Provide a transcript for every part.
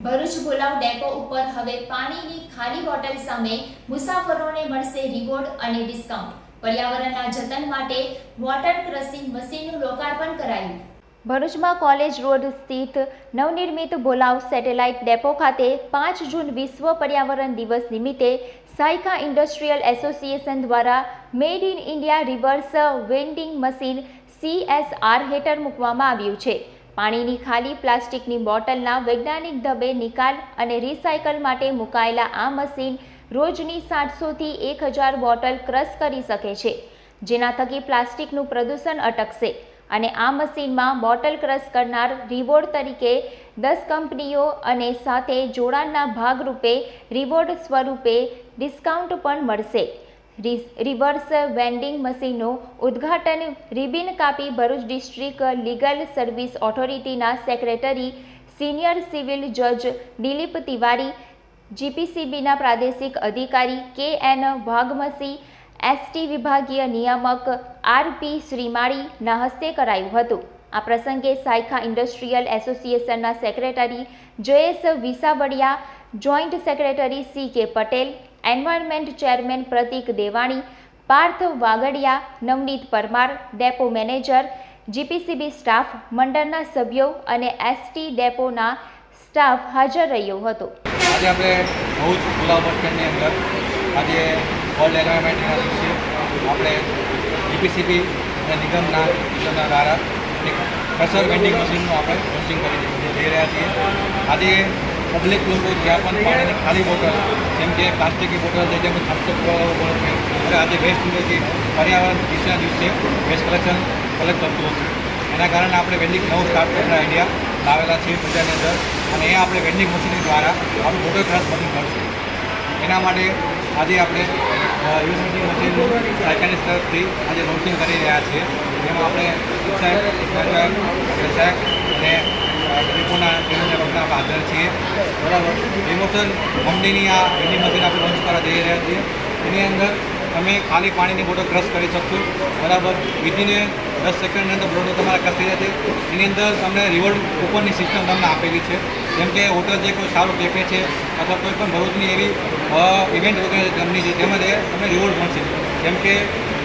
Bharuch ભુલાવ depot ઉપર હવે પાણીની ખાલી બોટલ સામે મુસાફરોને મળશે રિવોર્ડ અને ડિસ્કાઉન્ટ પર્યાવરણના જતન માટે વોટર ક્રશિંગ મશીનનું લોકાર્પણ કરાયું. ભરૂચમાં કોલેજ રોડ સ્થિત નવનિર્મિત ભોલાવ સેટેલાઇટ ડેપો ખાતે પાંચ જૂન વિશ્વ પર્યાવરણ દિવસ નિમિત્તે સાયકા ઇન્ડસ્ટ્રીયલ એસોસિએશન દ્વારા made in India reverse vending machine CSR હેઠળ મૂકવામાં આવ્યું છે. પાણીની ખાલી પ્લાસ્ટિકની બોટલના વૈજ્ઞાનિક ઢબે નિકાલ અને રિસાયકલ માટે મુકાયેલા આ મશીન રોજની સાતસોથી એક હજાર બોટલ ક્રશ કરી શકે છે, જેના થકી પ્લાસ્ટિકનું પ્રદૂષણ અટકશે અને આ મશીનમાં બોટલ ક્રશ કરનાર રિવોર્ડ તરીકે દસ કંપનીઓ અને સાથે જોડાણના ભાગરૂપે રિવોર્ડ સ્વરૂપે ડિસ્કાઉન્ટ પણ મળશે. રિવર્સ વેન્ડિંગ મશીનનું ઉદ્ઘાટન રિબિન કાપી ભરૂચ ડિસ્ટ્રિક્ટ લીગલ સર્વિસ ઓથોરિટીના સેક્રેટરી સિનિયર સિવિલ જજ દિલીપ તિવારી, જીપીસીબીના પ્રાદેશિક અધિકારી કે એન વાઘમસી, એસટી વિભાગીય નિયામક આર પી શ્રીમાળીના હસ્તે કરાયું હતું. આ પ્રસંગે સાયખા ઇન્ડસ્ટ્રીયલ એસોસિએશનના secretary Jayesh Visavadia, joint secretary C K Patel environment chairman Pratik Devani Parth Vagadia, Navneet Parmar, depot manager, GPCB staff, મંડળના સભ્યો અને એસટી ડેપોના સ્ટાફ હાજર રહ્યો હતો. આજે આપણે બહુ જ ખુલ્લા સ્ટેન્ડની અંદર આજે વર્લ્ડ એન્વાયરમેન્ટના દિવસે આપણે જીપીસીબી અને નિગમના નિગમના દ્વારા એક પ્રેશર વેન્ડિંગ મશીનનું આપણે લોન્ચિંગ કરી રહ્યા છીએ. આજે પબ્લિક લોકો જ્યાં પણ પાણીની ખાલી બોટલ, જેમ કે પ્લાસ્ટિકની બોટલ છે જેમ થમ્સઅપ બોટલ છે એટલે આજે વેસ્ટ યુનિવર્સિટી પર્યાવરણ દિવસના દિવસે વેસ્ટ કલેક્શન કલેક્ટ કરતું છે એના કારણે આપણે વેન્ડિંગ નવો સ્ટાર્ટ કરવાનો આઈડિયા લાવેલા છીએ બજારની અંદર અને એ આપણે વેન્ડિંગ મશીન દ્વારા આપણું મોટો ક્લાસ બની મળશે એના માટે આજે આપણે યુનિવર્સિટી મશીન સાયકાનિસ્ટ તરફથી આજે લોન્ચિંગ કરી રહ્યા છીએ. જેમાં આપણે શિક્ષક સાહેબ અને ડિપોના ટીમના હાજર છીએ બરાબર? ઇમોશન કંપનીની આ વેન્ડિંગ મશીન આપણે લોન્ચ કરવા જઈ રહ્યા છીએ. એની અંદર તમે ખાલી પાણીની બોટલ ક્રશ કરી શકશો. બરાબર? વિધિને દસ સેકન્ડની અંદર બોટલ તમારા ક્રશ થઈ એની અંદર તમને રિવોર્ડ કૂપનની સિસ્ટમ તમને આપેલી છે. જેમ કે હોટલ જે કોઈ સારું કેફે છે, અથવા કોઈ પણ ભરૂચની એવી ઇવેન્ટ વગેરે કંપની છે તેમાં તે તમને રિવોર્ડ મળશે. જેમ કે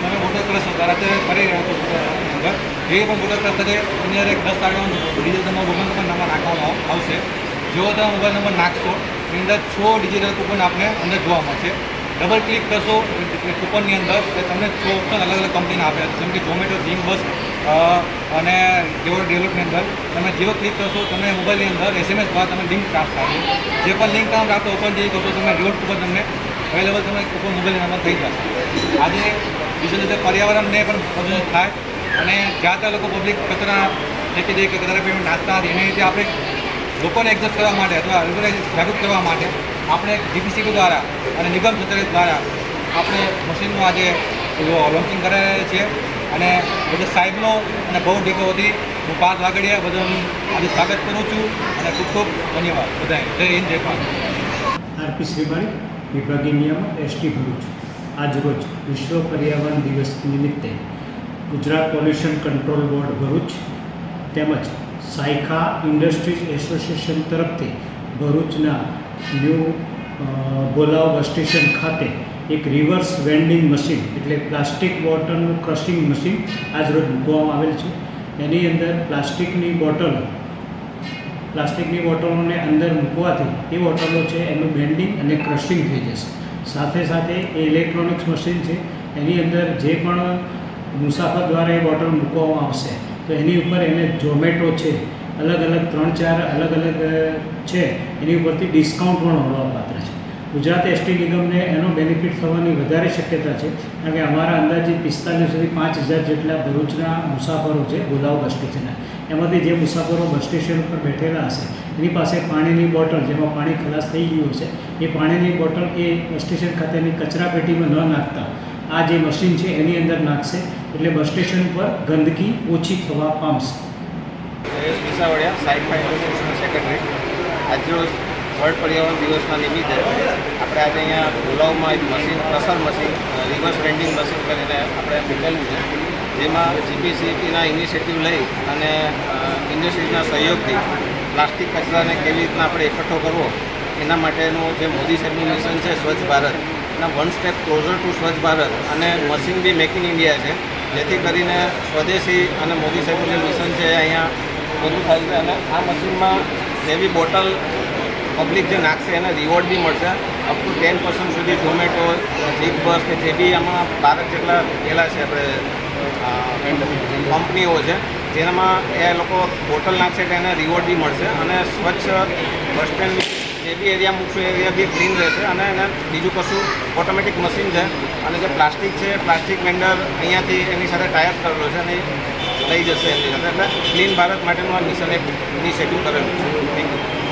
તમે બોટલ ક્રશ? કરાતે કરી રહ્યા બોટલની અંદર. જે પણ મોટા ક્રશ થશે એની એક દસ તાળીનો ડિજિટલ તમારો મોબાઈલ નંબર નંબર નાખવામાં આવશે. જો તમે મોબાઈલ નંબર નાખશો, એની અંદર છ ડિજિટલ કૂપન આપને અંદર જોવા મળશે. ડબલ ક્લિક કરશો, એ કૂપનની અંદર તમને છ ઓપ્શન અલગ અલગ કંપનીના આપ્યા છે જેમ કે ઝોમેટો જીમ બસ અને જેવો ડેવલપની અંદર. તમે જેવો ક્લિક કરશો તમે મોબાઈલની અંદર એસએમએસ દ્વારા તમે લિંક પ્રાપ્ત થશે જે પણ લિંક તમે પ્રાપ્ત ઓપન જે કરશો તમે રિવોર્ડ કૂપન તમને અવેલેબલ તમે કૂપન મોબાઈલ નંબર થઈ જશે. આજે બીજું રીતે પર્યાવરણને પણ મદદરૂપ થાય. અને જ્યાં ત્યાં લોકો પબ્લિક કચરા ફેંકી દે કે કચરા પેમેન્ટ નાખતા એને રીતે આપણે લોકોને એક્ઝેસ્ટ કરવા માટે અથવા લોકોને જાગૃત કરવા માટે આપણે જીપીસીબી દ્વારા અને નિગમ સચિવાલય દ્વારા આપણે મશીનનું આજે લોન્ચિંગ કરાવ્યા છીએ અને બધા સાહેબનો અને બહુ વધી હું પાંચ વાગડિયા બધાનું આજે સ્વાગત કરું છું અને ખૂબ ખૂબ ધન્યવાદ. બધાએ જય હિન્દ, જય ભારત. આરપી શ્રીમાળી વિભાગીય નિયમ એસટી ભરૂચ આજરોજ વિશ્વ પર્યાવરણ દિવસ નિમિત્તે Gujarat pollution control board Bharuch તેમજ સાયખા ઇન્ડસ્ટ્રીઝ એસોસિએશન તરફથી ભરૂચના ન્યૂ બોલાવ બસ સ્ટેશન ખાતે એક રિવર્સ વેન્ડિંગ મશીન એટલે પ્લાસ્ટિક બોટલનું ક્રશિંગ મશીન આજરોજ મૂકવામાં આવેલ છે. એની અંદર પ્લાસ્ટિકની બોટલ, પ્લાસ્ટિકની બોટલોને અંદર મૂકવાથી એ બોટલો છે એનું બેન્ડિંગ અને ક્રશિંગ થઈ જશે. સાથે સાથે એ ઇલેક્ટ્રોનિક્સ મશીન છે, એની અંદર જે પણ મુસાફર દ્વારા એ બોટલ મૂકવામાં આવશે, તો એની ઉપર એને ઝોમેટો છે, અલગ અલગ ત્રણ ચાર અલગ અલગ છે, એની ઉપરથી ડિસ્કાઉન્ટ પણ મળવાપાત્ર છે. ગુજરાત એસટી નિગમને એનો બેનિફિટ થવાની વધારે શક્યતા છે, કારણ કે અમારા અંદાજે પિસ્તાલીસથી પાંચ હજાર જેટલા ભરૂચના મુસાફરો છે ગોલાવ બસ સ્ટેશનના એમાંથી જે મુસાફરો બસ સ્ટેશન ઉપર બેઠેલા હશે, એની પાસે પાણીની બોટલ, જેમાં પાણી ખલાસ થઈ ગયું હશે, એ પાણીની બોટલ એ બસ સ્ટેશન ખાતેની કચરા પેટીમાં ન નાખતા. આ જે મશીન છે એની અંદર નાખશે, એટલે બસ સ્ટેશન પર ગંદકી ઓછી થવા પામશે. જયેશ વિસાવડિયા સાઈફા એસોસિએશનના સેક્રેટરી. આજરોજ વર્લ્ડ પર્યાવરણ દિવસના નિમિત્તે આપણે આજે અહીંયા ભોલાવમાં એક machine crusher machine reverse vending machine કરીને આપણે મૂકેલું છે. જેમાં જીપીસીપીના ઇનિશિયેટિવ લઈ અને ઇન્ડસ્ટ્રીઝના સહયોગથી પ્લાસ્ટિક કચરાને કેવી રીતના આપણે એકઠો કરવો, એના માટેનું જે મોદી સાહેબનું મિશન છે સ્વચ્છ ભારત, એના one step closure two Swachh Bharat અને machine be make in India છે, જેથી કરીને સ્વદેશી અને મોદી સાહેબનું જે મિશન છે અહીંયા બધું થાય છે અને આ મશીનમાં જે બોટલ પબ્લિક જે નાખશે એને રિવોર્ડ બી મળશે અપ ટુ ટેન પર્સન્ટ સુધી ઝોમેટો જીપ બસ કે જે બી આમાં બારક જેટલા પહેલાં છે આપણે કંપનીઓ છે, જેનામાં એ લોકો બોટલ નાખશે તો એને રિવોર્ડ બી મળશે અને સ્વચ્છ બસ સ્ટેન્ડ જે બી એરિયા મૂકશો એરિયા બી ક્લીન રહેશે અને એને બીજું કશું ઓટોમેટિક મશીન છે, અને જે પ્લાસ્ટિક છે પ્લાસ્ટિક વેન્ડર અહીંયાથી એની સાથે ટાયર કરેલો છે અને લઈ જશે એની સાથે. એટલે ક્લીન ભારત માટેનું આ મિશન એક ઇનિશિયેટિવ કરેલું છે. Thank you